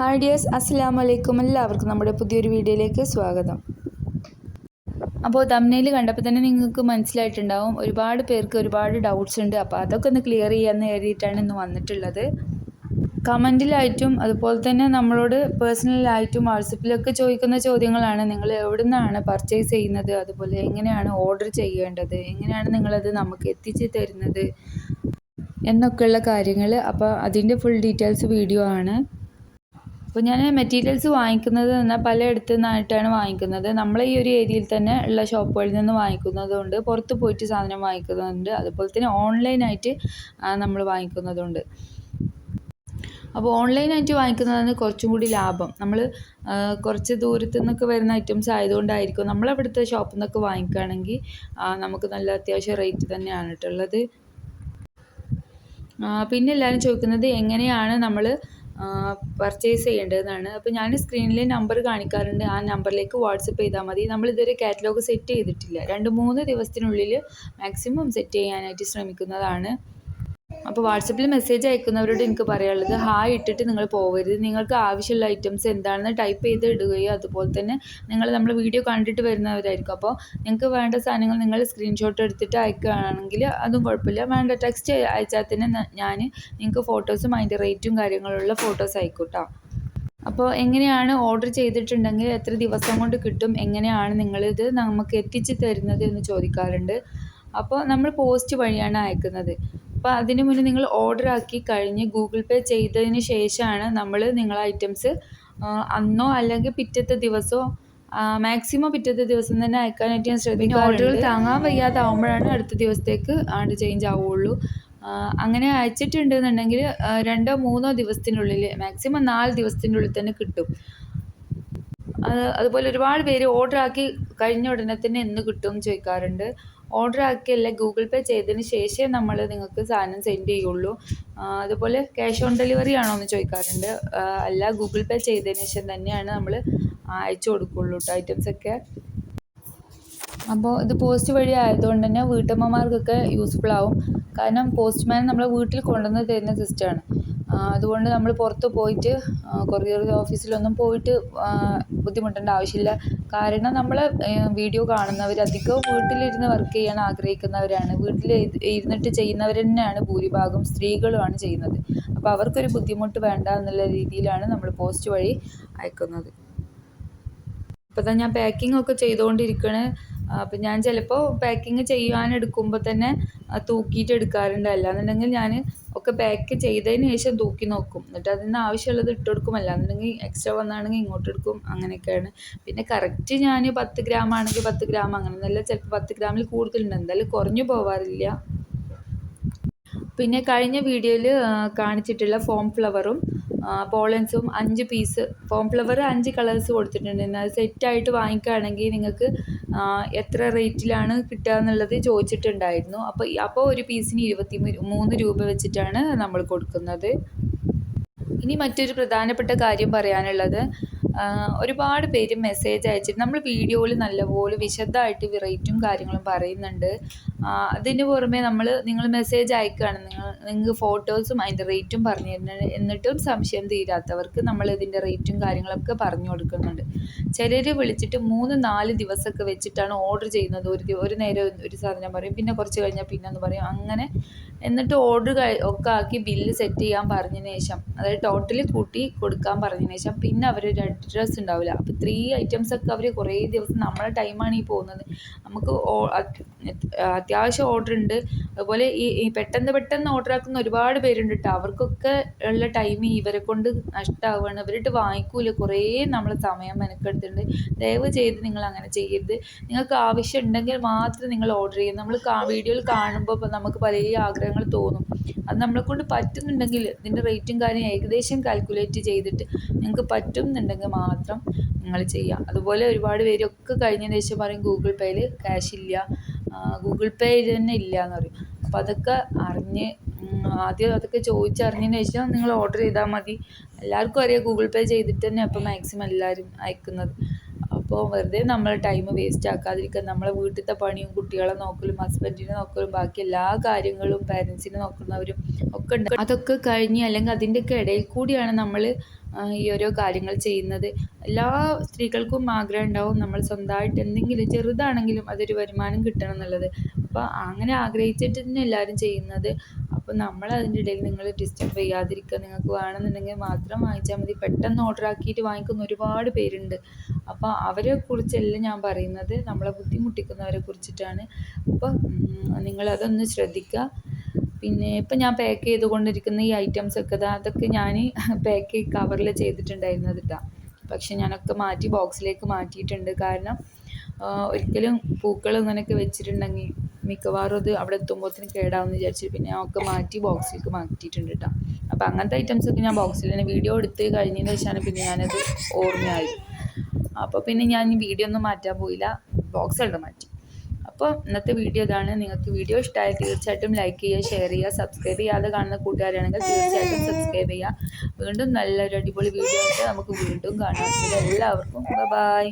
Hi dears അസ്സാം വലൈക്കും എല്ലാവർക്കും നമ്മുടെ പുതിയൊരു വീഡിയോയിലേക്ക് സ്വാഗതം. അപ്പോൾ തമ്നയിൽ കണ്ടപ്പോൾ തന്നെ നിങ്ങൾക്ക് മനസ്സിലായിട്ടുണ്ടാവും ഒരുപാട് പേർക്ക് ഒരുപാട് ഡൗട്ട്സ് ഉണ്ട്. അപ്പോൾ അതൊക്കെ ഒന്ന് ക്ലിയർ ചെയ്യാമെന്ന് കരുതിയിട്ടാണ് ഇന്ന് വന്നിട്ടുള്ളത്. കമന്റിലായിട്ടും അതുപോലെ തന്നെ നമ്മളോട് പേഴ്സണലായിട്ടും വാട്സപ്പിലൊക്കെ ചോദിക്കുന്ന ചോദ്യങ്ങളാണ്. നിങ്ങൾ എവിടെ നിന്നാണ് പർച്ചേസ് ചെയ്യുന്നത്? അതുപോലെ എങ്ങനെയാണ് ഓർഡർ ചെയ്യേണ്ടത്? എങ്ങനെയാണ് നിങ്ങളത് നമുക്ക് എത്തിച്ച് തരുന്നത്? എന്നൊക്കെയുള്ള കാര്യങ്ങൾ. അപ്പോൾ അതിന്റെ ഫുൾ ഡീറ്റെയിൽസ് വീഡിയോ ആണ്. അപ്പോൾ ഞാൻ മെറ്റീരിയൽസ് വാങ്ങിക്കുന്നത് എന്നാൽ പലയിടത്തു നിന്നായിട്ടാണ് വാങ്ങിക്കുന്നത്. നമ്മളെ ഈ ഒരു ഏരിയയിൽ തന്നെ ഉള്ള ഷോപ്പുകളിൽ നിന്ന് വാങ്ങിക്കുന്നതുകൊണ്ട് പുറത്ത് പോയിട്ട് സാധനം വാങ്ങിക്കുന്നുണ്ട് അതുപോലെ തന്നെ ഓൺലൈനായിട്ട് നമ്മൾ വാങ്ങിക്കുന്നതുണ്ട്. അപ്പോൾ ഓൺലൈനായിട്ട് വാങ്ങിക്കുന്നതാണ് കുറച്ചും കൂടി ലാഭം. നമ്മൾ കുറച്ച് ദൂരത്തു നിന്നൊക്കെ വരുന്ന ഐറ്റംസ് ആയതുകൊണ്ടായിരിക്കും നമ്മളവിടുത്തെ ഷോപ്പിൽ നിന്നൊക്കെ വാങ്ങിക്കുകയാണെങ്കിൽ നമുക്ക് നല്ല അത്യാവശ്യം റേറ്റ് തന്നെയാണ് കേട്ടുള്ളത് പിന്നെ എല്ലാവരും ചോദിക്കുന്നത് എങ്ങനെയാണ് നമ്മൾ പർച്ചേസ് ചെയ്യേണ്ടതെന്നാണ്. അപ്പോൾ ഞാൻ സ്ക്രീനിൽ നമ്പർ കാണിക്കാറുണ്ട്. ആ നമ്പറിലേക്ക് വാട്സപ്പ് ചെയ്താൽ മതി. നമ്മൾ ഇതുവരെ കാറ്റലോഗ് സെറ്റ് ചെയ്തിട്ടില്ല. രണ്ട് മൂന്ന് ദിവസത്തിനുള്ളിൽ മാക്സിമം സെറ്റ് ചെയ്യാനായിട്ട് ശ്രമിക്കുന്നതാണ്. അപ്പോൾ വാട്സപ്പിൽ മെസ്സേജ് അയക്കുന്നവരോട് എനിക്ക് പറയാനുള്ളത് ഹായ് ഇട്ടിട്ട് നിങ്ങൾ പോകരുത് നിങ്ങൾക്ക് ആവശ്യമുള്ള ഐറ്റംസ് എന്താണെന്ന് ടൈപ്പ് ചെയ്ത് ഇടുകയോ അതുപോലെ തന്നെ നിങ്ങൾ നമ്മൾ വീഡിയോ കണ്ടിട്ട് വരുന്നവരായിരിക്കും. അപ്പോൾ നിങ്ങൾക്ക് വേണ്ട സാധനങ്ങൾ നിങ്ങൾ സ്ക്രീൻഷോട്ട് എടുത്തിട്ട് അയക്കുകയാണെങ്കിൽ അതും കുഴപ്പമില്ല. വേണ്ട ടെക്സ്റ്റ് അയച്ചാൽ തന്നെ ഞാൻ നിങ്ങൾക്ക് ഫോട്ടോസും അതിന്റെ റേറ്റും കാര്യങ്ങളുള്ള ഫോട്ടോസ് അയക്കൂട്ടോ. അപ്പോൾ എങ്ങനെയാണ് ഓർഡർ ചെയ്തിട്ടുണ്ടെങ്കിൽ എത്ര ദിവസം കൊണ്ട് കിട്ടും? എങ്ങനെയാണ് നിങ്ങളിത് നമുക്ക് എത്തിച്ച് തരുന്നത് എന്ന് ചോദിക്കാറുണ്ട്. അപ്പോൾ നമ്മൾ പോസ്റ്റ് വഴിയാണ് അയക്കുന്നത്. അപ്പോൾ അതിന് മുന്നേ നിങ്ങൾ ഓർഡർ ആക്കി കഴിഞ്ഞ് ഗൂഗിൾ പേ ചെയ്തതിന് ശേഷമാണ് നമ്മൾ നിങ്ങൾ ഐറ്റംസ് അന്നോ അല്ലെങ്കിൽ പിറ്റത്തെ ദിവസമോ മാക്സിമം പിറ്റത്തെ ദിവസം തന്നെ അയക്കാനായിട്ട് ഞാൻ ശ്രദ്ധിക്കും ഓർഡറുകൾ താങ്ങാൻ വയ്യാതാവുമ്പോഴാണ് അടുത്ത ദിവസത്തേക്ക് ആണ്ട് ചേഞ്ച് ആവുള്ളൂ. അങ്ങനെ അയച്ചിട്ടുണ്ടെന്നുണ്ടെങ്കിൽ രണ്ടോ മൂന്നോ ദിവസത്തിനുള്ളിൽ മാക്സിമം നാല് ദിവസത്തിനുള്ളിൽ തന്നെ കിട്ടും. അതുപോലെ ഒരുപാട് പേര് ഓർഡർ ആക്കി കഴിഞ്ഞ ഉടനെ തന്നെ എന്ന് കിട്ടും ചോദിക്കാറുണ്ട്. ഓർഡർ ആക്കിയല്ലേ ഗൂഗിൾ പേ ചെയ്തതിന് ശേഷമേ നമ്മൾ നിങ്ങൾക്ക് സാധനം സെൻഡ് ചെയ്യുള്ളൂ. അതുപോലെ ക്യാഷ് ഓൺ ഡെലിവറി ആണോ എന്ന് ചോദിക്കാറുണ്ട്. അല്ല ഗൂഗിൾ പേ ചെയ്തതിന് ശേഷം തന്നെയാണ് നമ്മൾ അയച്ചു കൊടുക്കുള്ളൂ ഐറ്റംസ് ഒക്കെ. അപ്പോൾ ഇത് പോസ്റ്റ് വഴി ആയതുകൊണ്ട് തന്നെ വീട്ടമ്മമാർക്കൊക്കെ യൂസ്ഫുൾ ആവും. കാരണം പോസ്റ്റ്മാൻ നമ്മളെ വീട്ടിൽ കൊണ്ടുവന്ന് തരുന്ന സിസ്റ്റമാണ് അതുകൊണ്ട് നമ്മൾ പുറത്ത് പോയിട്ട് കൊറിയർ ഓഫീസിലൊന്നും പോയിട്ട് ബുദ്ധിമുട്ടേണ്ട ആവശ്യമില്ല. കാരണം നമ്മൾ വീഡിയോ കാണുന്നവർ അധികവും വീട്ടിലിരുന്ന് വർക്ക് ചെയ്യാൻ ആഗ്രഹിക്കുന്നവരാണ്. വീട്ടിൽ ഇരുന്നിട്ട് ചെയ്യുന്നവർ തന്നെയാണ് ഭൂരിഭാഗം സ്ത്രീകളുമാണ് ചെയ്യുന്നത്. അപ്പോൾ അവർക്കൊരു ബുദ്ധിമുട്ട് വേണ്ട എന്നുള്ള രീതിയിലാണ് നമ്മൾ പോസ്റ്റ് വഴി അയക്കുന്നത്. ഇപ്പോൾ തന്നെ ഞാൻ പാക്കിംഗ് ഒക്കെ ചെയ്തുകൊണ്ടിരിക്കണേ അപ്പം ഞാൻ ചിലപ്പോൾ പാക്കിങ് ചെയ്യാൻ എടുക്കുമ്പോൾ തന്നെ തൂക്കിയിട്ട് എടുക്കാറുണ്ട്. അല്ലാന്നുണ്ടെങ്കിൽ ഞാൻ ഒക്കെ പാക്ക് ചെയ്തതിന് ശേഷം തൂക്കി നോക്കും. എന്നിട്ട് അതിന് ആവശ്യമുള്ളത് ഇട്ട് കൊടുക്കും. അല്ലാന്നുണ്ടെങ്കിൽ എക്സ്ട്രാ വന്നാണെങ്കിൽ ഇങ്ങോട്ട് എടുക്കും. അങ്ങനെയൊക്കെയാണ്. പിന്നെ കറക്റ്റ് ഞാൻ പത്ത് ഗ്രാം ആണെങ്കിൽ പത്ത് ഗ്രാം അങ്ങനെ നല്ല ചിലപ്പോൾ പത്ത് ഗ്രാമിൽ കൂടുതലുണ്ട്. എന്തായാലും കുറഞ്ഞു പോവാറില്ല. പിന്നെ കഴിഞ്ഞ വീഡിയോയിൽ കാണിച്ചിട്ടുള്ള ഫോം ഫ്ലവറും പോളൻസും അഞ്ച് പീസ് ഫോം ഫ്ലവർ അഞ്ച് കളേഴ്സ് കൊടുത്തിട്ടുണ്ട്. അത് സെറ്റായിട്ട് വാങ്ങിക്കുകയാണെങ്കിൽ നിങ്ങൾക്ക് എത്ര റേറ്റിലാണ് കിട്ടുക എന്നുള്ളത് ചോദിച്ചിട്ടുണ്ടായിരുന്നു. അപ്പോൾ അപ്പോൾ ഒരു പീസിന് ഇരുപത്തി മൂന്ന് രൂപ വെച്ചിട്ടാണ് നമ്മൾ കൊടുക്കുന്നത്. ഇനി മറ്റൊരു പ്രധാനപ്പെട്ട കാര്യം പറയാനുള്ളത്. ഒരുപാട് പേര് മെസ്സേജ് അയച്ചിട്ട് നമ്മൾ വീഡിയോയിൽ നല്ലപോലെ വിശദമായിട്ട് റേറ്റും കാര്യങ്ങളും പറയുന്നുണ്ട്. അതിന് പുറമെ നമ്മൾ നിങ്ങൾ മെസ്സേജ് അയക്കുകയാണ് നിങ്ങൾ നിങ്ങൾക്ക് ഫോട്ടോസും അതിന്റെ റേറ്റും പറഞ്ഞു തരുന്നുണ്ട് എന്നിട്ടും സംശയം തീരാത്തവർക്ക് നമ്മൾ ഇതിന്റെ റേറ്റും കാര്യങ്ങളൊക്കെ പറഞ്ഞു കൊടുക്കുന്നുണ്ട്. ചിലർ വിളിച്ചിട്ട് മൂന്ന് നാല് ദിവസമൊക്കെ വെച്ചിട്ടാണ് ഓർഡർ ചെയ്യുന്നത്. ഒരു ഒരു നേരം ഒരു സാധനം പറയും പിന്നെ കുറച്ച് കഴിഞ്ഞാൽ പിന്നെ ഒന്ന് പറയും. അങ്ങനെ എന്നിട്ട് ഓർഡർ ഒക്കെ ആക്കി ബില്ല് സെറ്റ് ചെയ്യാൻ പറഞ്ഞതിന് ശേഷം അതായത് ടോട്ടലി കൂട്ടി കൊടുക്കാൻ പറഞ്ഞതിന് ശേഷം പിന്നെ അവർ ഒരു അഡ്രസ്സ് ഉണ്ടാവില്ല. അപ്പോൾ ത്രീ ഐറ്റംസ് ഒക്കെ അവർ കുറേ ദിവസം നമ്മളെ ടൈമാണ് ഈ പോകുന്നത്. നമുക്ക് അത്യാവശ്യം ഓർഡർ ഉണ്ട്. അതുപോലെ ഈ പെട്ടെന്ന് പെട്ടെന്ന് ഓർഡർ ആക്കുന്ന ഒരുപാട് പേരുണ്ട് കേട്ടോ അവർക്കൊക്കെ ഉള്ള ടൈം ഇവരെ കൊണ്ട് നഷ്ടമാവുകയാണ് ഇവരിട്ട് വാങ്ങിക്കൂല. കുറേ നമ്മൾ സമയം മെനക്കെടുത്തിട്ടുണ്ട്. ദയവ് ചെയ്ത് നിങ്ങൾ അങ്ങനെ ചെയ്യരുത്. നിങ്ങൾക്ക് ആവശ്യം ഉണ്ടെങ്കിൽ മാത്രം നിങ്ങൾ ഓർഡർ ചെയ്യും നമ്മൾ വീഡിയോയിൽ കാണുമ്പോൾ നമുക്ക് പല ആഗ്രഹങ്ങൾ തോന്നും. അത് നമ്മളെ കൊണ്ട് പറ്റുന്നുണ്ടെങ്കിൽ ഇതിന്റെ റേറ്റും കാര്യം ഏകദേശം കാൽക്കുലേറ്റ് ചെയ്തിട്ട് നിങ്ങൾക്ക് പറ്റുന്നുണ്ടെങ്കിൽ മാത്രം നിങ്ങൾ ചെയ്യുക. അതുപോലെ ഒരുപാട് പേരൊക്കെ കഴിഞ്ഞ ശേഷം പറയും ഗൂഗിൾ പേയിൽ ക്യാഷ് ഇല്ല. ഗൂഗിൾ പേ തന്നെ ഇല്ല എന്ന് പറയും. അപ്പം അതൊക്കെ അറിഞ്ഞ് ആദ്യം അതൊക്കെ ചോദിച്ചറിഞ്ഞതിന് ശേഷം നിങ്ങൾ ഓർഡർ ചെയ്താൽ മതി. എല്ലാവർക്കും അറിയാം ഗൂഗിൾ പേ ചെയ്തിട്ട് തന്നെ അപ്പം മാക്സിമം എല്ലാവരും അയക്കുന്നത്. അപ്പോൾ വെറുതെ നമ്മൾ ടൈം വേസ്റ്റ് ആക്കാതിരിക്കുക നമ്മളെ വീട്ടിലത്തെ പണിയും കുട്ടികളെ നോക്കലും ഹസ്ബൻഡിനെ നോക്കലും ബാക്കി എല്ലാ കാര്യങ്ങളും പാരൻസിനെ നോക്കുന്നവരും ഒക്കെ ഉണ്ട്. അതൊക്കെ കഴിഞ്ഞ് അല്ലെങ്കിൽ അതിന്റെയൊക്കെ ഇടയിൽ കൂടിയാണ് നമ്മൾ ഈ ഓരോ കാര്യങ്ങൾ ചെയ്യുന്നത്. എല്ലാ സ്ത്രീകൾക്കും ആഗ്രഹം ഉണ്ടാവും നമ്മൾ സ്വന്തമായിട്ട് എന്തെങ്കിലും ചെറുതാണെങ്കിലും അതൊരു വരുമാനം കിട്ടണം എന്നുള്ളത്. അപ്പോൾ അങ്ങനെ ആഗ്രഹിച്ചിട്ട് തന്നെ എല്ലാവരും ചെയ്യുന്നത്. അപ്പോൾ നമ്മൾ അതിന്റെ ഇടയിൽ നിങ്ങൾ ഡിസ്റ്റർബ് ചെയ്യാതിരിക്കുക. നിങ്ങൾക്ക് വേണമെന്നുണ്ടെങ്കിൽ മാത്രം വാങ്ങിച്ചാൽ മതി. പെട്ടെന്ന് ഓർഡർ ആക്കിയിട്ട് വാങ്ങിക്കുന്ന ഒരുപാട് പേരുണ്ട്. അപ്പോൾ അവരെ കുറിച്ചല്ല ഞാൻ പറയുന്നത്. നമ്മളെ ബുദ്ധിമുട്ടിക്കുന്നവരെ കുറിച്ചിട്ടാണ്. അപ്പോൾ നിങ്ങളതൊന്ന് ശ്രദ്ധിക്കുക. പിന്നെ ഇപ്പം ഞാൻ പാക്ക് ചെയ്തുകൊണ്ടിരിക്കുന്ന ഈ ഐറ്റംസ് ഒക്കെ ഇതാ അതൊക്കെ ഞാൻ പാക്ക് കവറിൽ ചെയ്തിട്ടുണ്ടായിരുന്നത് ഇട്ടാ പക്ഷെ ഞാനൊക്കെ മാറ്റി ബോക്സിലേക്ക് മാറ്റിയിട്ടുണ്ട്. കാരണം ഒരിക്കലും പൂക്കൾ ഇങ്ങനെയൊക്കെ വെച്ചിട്ടുണ്ടെങ്കിൽ മിക്കവാറും അത് അവിടെ എത്തുമ്പോഴത്തേന് കേടാവുമെന്ന് വിചാരിച്ചു പിന്നെ ഞാൻ ഒക്കെ മാറ്റി ബോക്സിലേക്ക് മാറ്റിയിട്ടുണ്ട് കേട്ടോ അപ്പോൾ അങ്ങനത്തെ ഐറ്റംസ് ഒക്കെ ഞാൻ ബോക്സിൽ തന്നെ വീഡിയോ എടുത്ത് കഴിഞ്ഞതിന് ശേഷമാണ് പിന്നെ ഞാനത് ഓർമ്മയായി. അപ്പോൾ പിന്നെ ഞാൻ വീഡിയോ ഒന്നും മാറ്റാൻ പോയില്ല. ബോക്സ് മാറ്റി. അപ്പോൾ ഇന്നത്തെ വീഡിയോ ഇതാണ്. നിങ്ങൾക്ക് വീഡിയോ ഇഷ്ടമായ തീർച്ചയായിട്ടും ലൈക്ക് ചെയ്യുക ഷെയർ ചെയ്യുക സബ്സ്ക്രൈബ് ചെയ്യാതെ കാണുന്ന കൂട്ടുകാരാണെങ്കിൽ തീർച്ചയായിട്ടും സബ്സ്ക്രൈബ് ചെയ്യുക. വീണ്ടും നല്ലൊരു അടിപൊളി വീഡിയോ ആയിട്ട് നമുക്ക് വീണ്ടും കാണാം. എല്ലാവർക്കും ബൈ